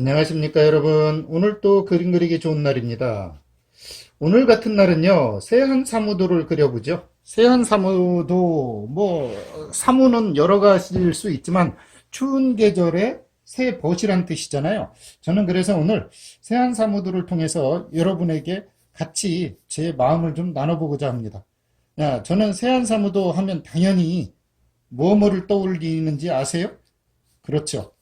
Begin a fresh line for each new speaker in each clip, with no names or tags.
안녕하십니까 여러분. 오늘 또 그림 그리기 좋은 날입니다. 오늘 같은 날은요 세한 사무도를 그려보죠. 세한 사무도 뭐 사무는 여러 가지일 수 있지만 추운 계절에 새 벗이란 뜻이잖아요. 저는 그래서 오늘 세한 사무도를 통해서 여러분에게 같이 제 마음을 좀 나눠보고자 합니다. 야, 저는 세한 사무도 하면 당연히 뭐뭐를 떠올리는지 아세요? 그렇죠.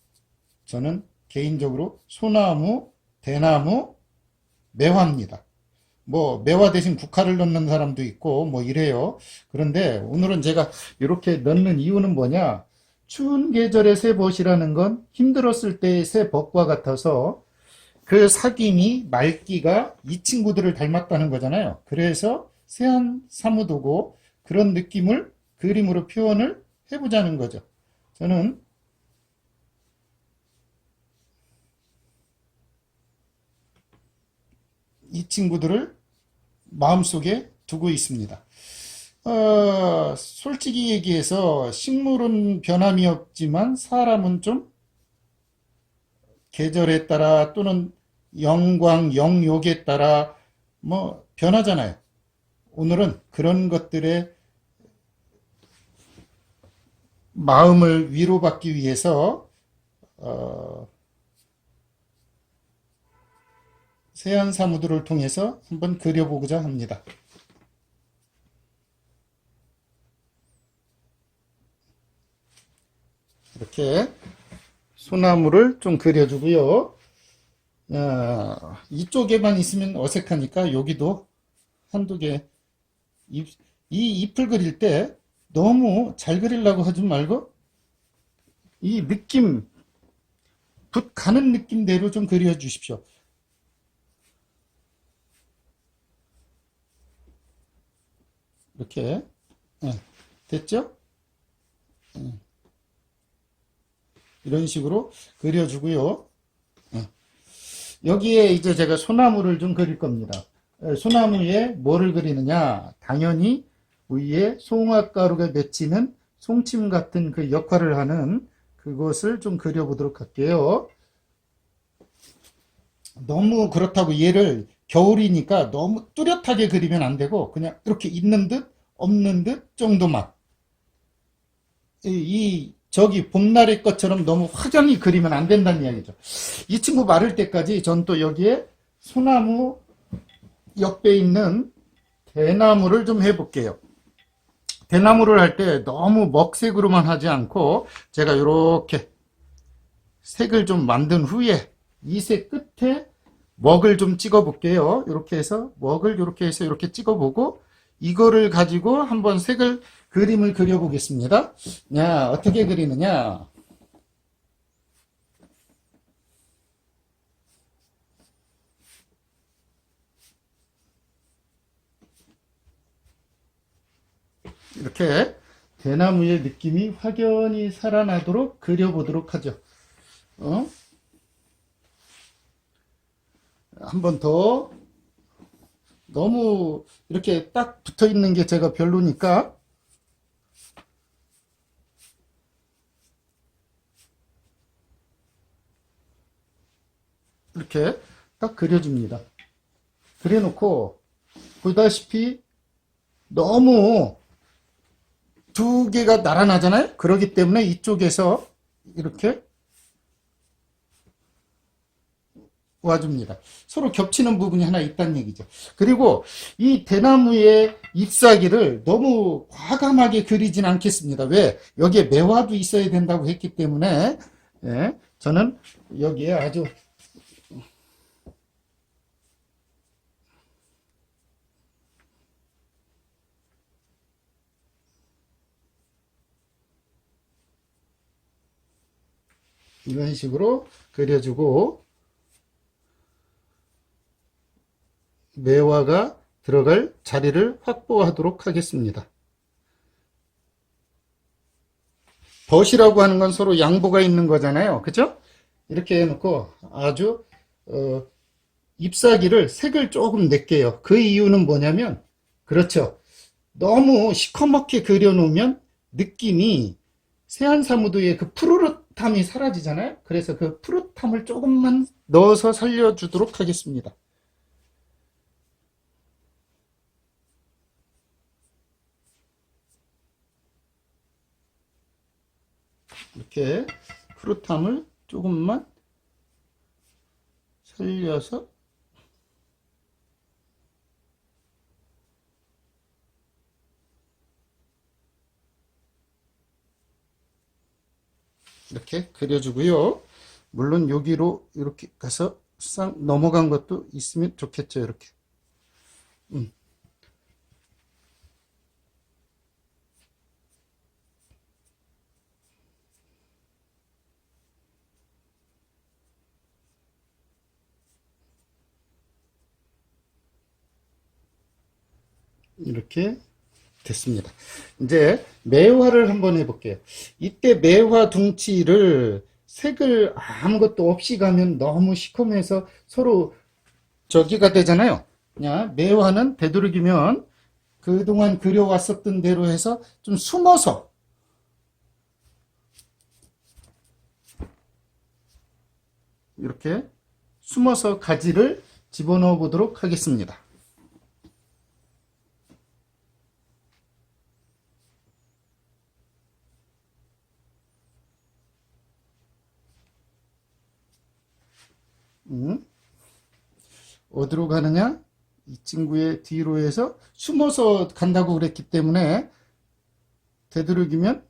저는 개인적으로 소나무, 대나무, 매화입니다. 뭐 매화 대신 국화를 넣는 사람도 있고 뭐 이래요. 그런데 오늘은 제가 이렇게 넣는 이유는 뭐냐? 추운 계절의 새벗이라는 건 힘들었을 때의 새벗과 같아서 그 사김이 말기가 이 친구들을 닮았다는 거잖아요. 그래서 세안 사무도고 그런 느낌을 그림으로 표현을 해보자는 거죠. 저는 이 친구들을 마음속에 두고 있습니다. 어, 솔직히 얘기해서 식물은 변함이 없지만 사람은 좀 계절에 따라 또는 영광, 영욕에 따라 뭐 변하잖아요. 오늘은 그런 것들의 마음을 위로받기 위해서 어, 세안 사무들을 통해서 한번 그려보고자 합니다. 이렇게 소나무를 좀 그려주고요. 아, 이쪽에만 있으면 어색하니까 여기도 한두 개, 잎, 이 잎을 그릴 때 너무 잘 그리려고 하지 말고 이 느낌, 붓 가는 느낌대로 좀 그려주십시오. 이렇게 예, 됐죠? 예. 이런 식으로 그려주고요. 예. 여기에 이제 제가 소나무를 좀 그릴 겁니다. 예, 소나무에 뭐를 그리느냐? 당연히 위에 송화가루가 맺히는 송침 같은 그 역할을 하는 그것을 좀 그려보도록 할게요. 너무 그렇다고 얘를 겨울이니까 너무 뚜렷하게 그리면 안 되고 그냥 이렇게 있는 듯 없는 듯 정도만 이, 이 저기 봄날의 것처럼 너무 확연히 그리면 안 된다는 이야기죠. 이 친구 마를 때까지 전 또 여기에 소나무 옆에 있는 대나무를 좀 해볼게요. 대나무를 할 때 너무 먹색으로만 하지 않고 제가 이렇게 색을 좀 만든 후에 이 색 끝에 먹을 좀 찍어 볼게요. 이렇게 해서 먹을 이렇게 해서 이렇게 찍어 보고 이거를 가지고 한번 색을 그림을 그려 보겠습니다. 야, 어떻게 그리느냐? 이렇게 대나무의 느낌이 확연히 살아나도록 그려보도록 하죠. 어? 한 번 더. 너무 이렇게 딱 붙어 있는 게 제가 별로니까. 이렇게 딱 그려줍니다. 그려놓고, 보다시피 너무 두 개가 날아나잖아요? 그러기 때문에 이쪽에서 이렇게 와줍니다. 서로 겹치는 부분이 하나 있다는 얘기죠. 그리고 이 대나무의 잎사귀를 너무 과감하게 그리진 않겠습니다. 왜? 여기에 매화도 있어야 된다고 했기 때문에 예, 저는 여기에 아주 이런 식으로 그려주고 매화가 들어갈 자리를 확보하도록 하겠습니다. 벗이라고 하는 건 서로 양보가 있는 거잖아요. 그죠? 이렇게 해놓고 아주 어, 잎사귀를 색을 조금 낼게요. 그 이유는 뭐냐면 그렇죠. 너무 시커멓게 그려놓으면 느낌이 세안 사무도의 그 푸르릇 푸릇함이 사라지잖아요. 그래서 그 푸릇함을 조금만 넣어서 살려주도록 하겠습니다. 이렇게 푸릇함을 조금만 살려서 이렇게 그려주고요. 물론 여기로 이렇게 가서 싹 넘어간 것도 있으면 좋겠죠. 이렇게. 음. 이렇게 됐습니다. 이제 매화를 한번 해볼게요. 이때 매화 둥치를 색을 아무것도 없이 가면 너무 시커매서 서로 저기가 되잖아요. 그냥 매화는 되도록이면 그동안 그려왔었던 대로 해서 좀 숨어서 이렇게 숨어서 가지를 집어넣어 보도록 하겠습니다. 음? 어디로 가느냐? 이 친구의 뒤로 해서 숨어서 간다고 그랬기 때문에 되도록이면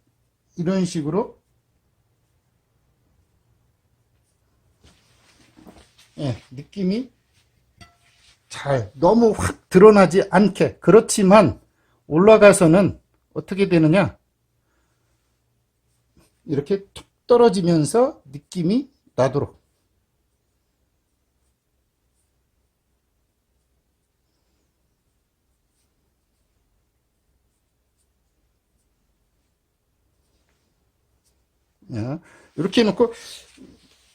이런 식으로 예, 느낌이 잘 너무 확 드러나지 않게 그렇지만 올라가서는 어떻게 되느냐 이렇게 툭 떨어지면서 느낌이 나도록 이렇게 해놓고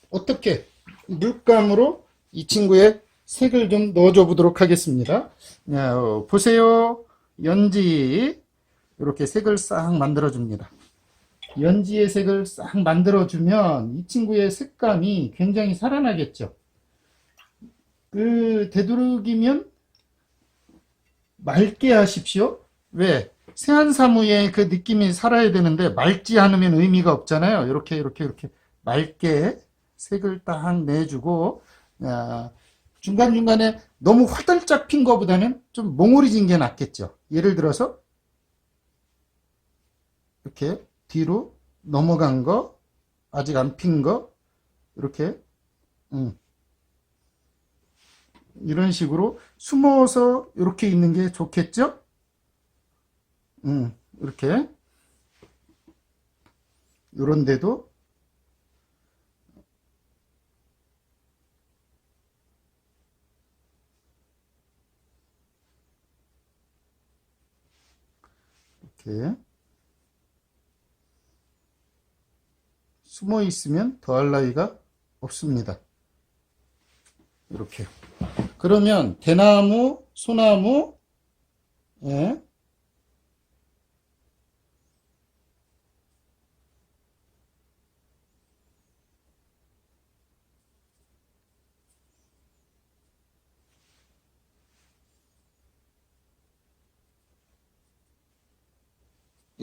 어떻게 물감으로 이 친구의 색을 좀 넣어줘 보도록 하겠습니다. 야, 어, 보세요. 연지 이렇게 색을 싹 만들어 줍니다. 연지의 색을 싹 만들어 주면 이 친구의 색감이 굉장히 살아나겠죠. 그 되도록이면 맑게 하십시오. 왜? 세안사무의 그 느낌이 살아야 되는데 맑지 않으면 의미가 없잖아요. 이렇게 이렇게 이렇게 맑게 색을 딱 내주고 아, 중간중간에 너무 화들짝 핀 거보다는 좀 몽우리진 게 낫겠죠. 예를 들어서 이렇게 뒤로 넘어간 거 아직 안 핀 거 이렇게 음. 이런 식으로 숨어서 이렇게 있는 게 좋겠죠? 음, 이렇게 요런 데도 이렇게 숨어 있으면 더할 나위가 없습니다. 이렇게. 그러면 대나무, 소나무, 예,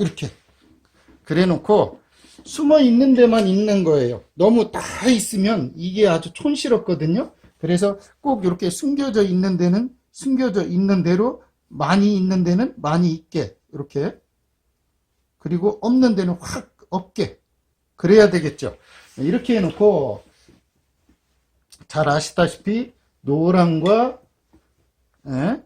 이렇게 그래 놓고 숨어 있는 데만 있는 거예요. 너무 다 있으면 이게 아주 촌스럽거든요. 그래서 꼭 이렇게 숨겨져 있는 데는 숨겨져 있는 대로 많이 있는 데는 많이 있게 이렇게 그리고 없는 데는 확 없게 그래야 되겠죠. 이렇게 해놓고 잘 아시다시피 노랑과 예?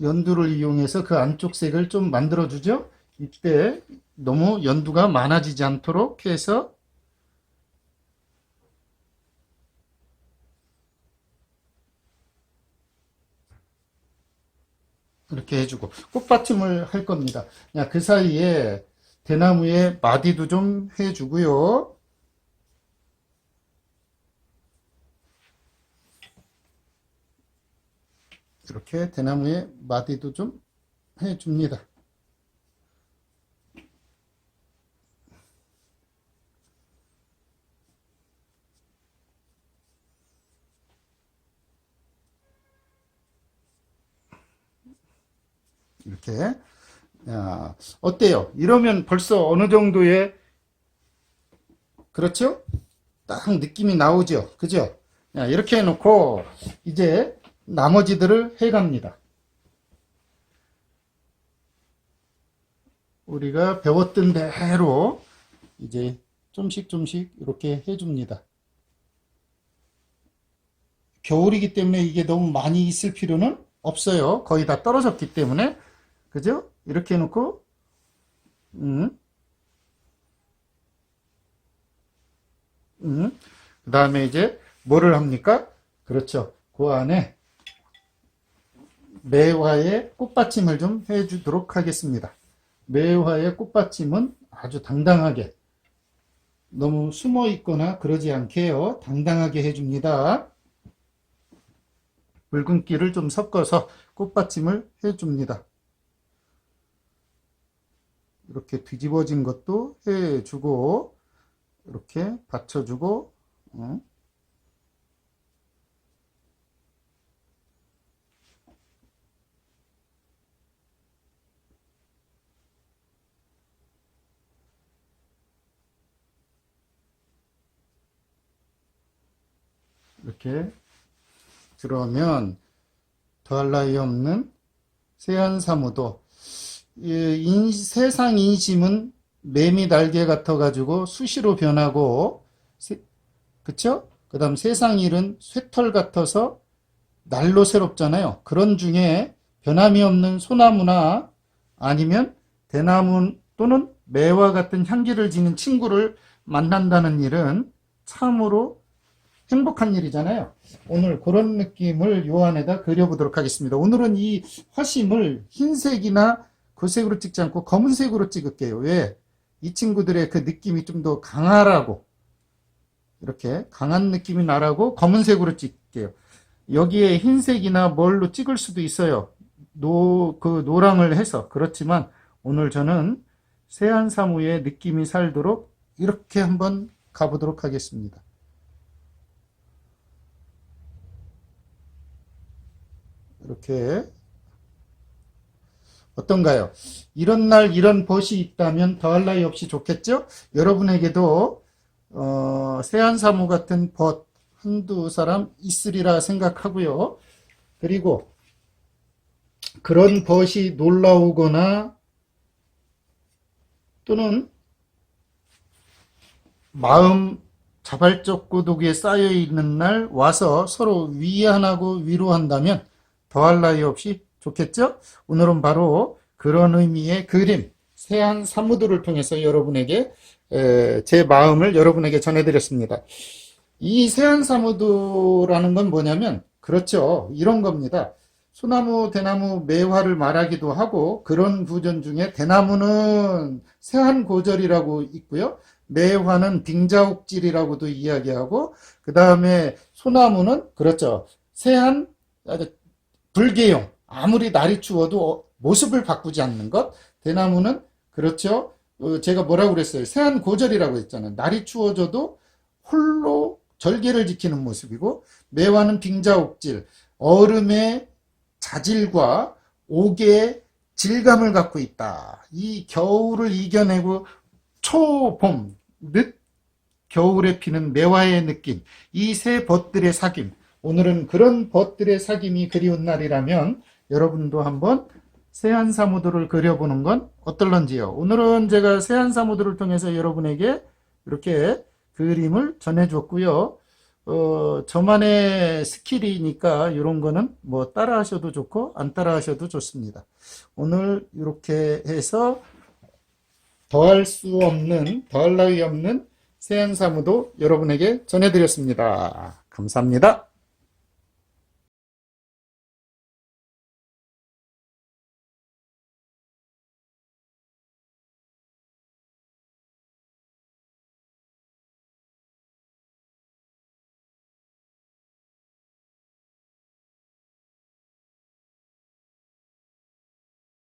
연두를 이용해서 그 안쪽 색을 좀 만들어 주죠. 이때 너무 연두가 많아지지 않도록 해서 이렇게 해주고 꽃받침을 할 겁니다. 야, 그 사이에 대나무에 마디도 좀 해주고요. 이렇게 대나무에 마디도 좀 해줍니다. 이렇게 야, 어때요? 이러면 벌써 어느 정도의 그렇죠? 딱 느낌이 나오죠. 그죠? 야, 이렇게 해놓고 이제 나머지들을 해갑니다. 우리가 배웠던 대로 이제 좀씩 좀씩 이렇게 해줍니다. 겨울이기 때문에 이게 너무 많이 있을 필요는 없어요. 거의 다 떨어졌기 때문에. 그죠? 이렇게 해놓고, 음, 음, 그 다음에 이제 뭐를 합니까? 그렇죠. 그 안에 매화의 꽃받침을 좀 해주도록 하겠습니다. 매화의 꽃받침은 아주 당당하게 너무 숨어 있거나 그러지 않게요. 당당하게 해줍니다. 붉은기를 좀 섞어서 꽃받침을 해줍니다. 이렇게 뒤집어진 것도 해주고 이렇게 받쳐주고 어. 이렇게 그러면 더할 나위 없는 세안 사무도 이 인- 세상 인심은 매미 날개 같아 가지고 수시로 변하고 세- 그쵸? 그 다음 세상 일은 쇠털 같아서 날로 새롭잖아요. 그런 중에 변함이 없는 소나무나 아니면 대나무 또는 매와 같은 향기를 지닌 친구를 만난다는 일은 참으로 행복한 일이잖아요. 오늘 그런 느낌을 요 안에다 그려보도록 하겠습니다. 오늘은 이 화심을 흰색이나 구색으로 찍지 않고 검은색으로 찍을게요. 왜? 이 친구들의 그 느낌이 좀 더 강하라고. 이렇게 강한 느낌이 나라고 검은색으로 찍게요. 여기에 흰색이나 뭘로 찍을 수도 있어요. 노, 그 노랑을 해서. 그렇지만 오늘 저는 세안 사무의 느낌이 살도록 이렇게 한번 가보도록 하겠습니다. 이렇게 어떤가요? 이런 날 이런 벗이 있다면 더할 나위 없이 좋겠죠? 여러분에게도 어, 세안사무 같은 벗 한두 사람 있으리라 생각하고요. 그리고 그런 벗이 놀라우거나 또는 마음 자발적 고독에 쌓여 있는 날 와서 서로 위안하고 위로한다면 더할 나위 없이 좋겠죠? 오늘은 바로 그런 의미의 그림, 세안 사무도를 통해서 여러분에게 에, 제 마음을 여러분에게 전해드렸습니다. 이 세안 사무도라는 건 뭐냐면 그렇죠. 이런 겁니다. 소나무, 대나무, 매화를 말하기도 하고 그런 구전 중에 대나무는 세한고절이라고 있고요. 매화는 빙자옥질이라고도 이야기하고 그 다음에 소나무는 그렇죠. 세한 불개용 아무리 날이 추워도 어, 모습을 바꾸지 않는 것. 대나무는 그렇죠. 어, 제가 뭐라고 그랬어요? 세한 고절이라고 했잖아요. 날이 추워져도 홀로 절개를 지키는 모습이고 매화는 빙자옥질 얼음의 자질과 옥의 질감을 갖고 있다. 이 겨울을 이겨내고 초봄, 늦 겨울에 피는 매화의 느낌, 이 세 벗들의 사귐. 오늘은 그런 벗들의 사귐이 그리운 날이라면 여러분도 한번 세안 사무도를 그려보는 건 어떨런지요. 오늘은 제가 세안 사무도를 통해서 여러분에게 이렇게 그림을 전해줬고요. 어, 저만의 스킬이니까 이런 거는 뭐 따라 하셔도 좋고 안 따라 하셔도 좋습니다. 오늘 이렇게 해서 더할 수 없는, 더할 나위 없는 세안 사무도 여러분에게 전해드렸습니다. 감사합니다.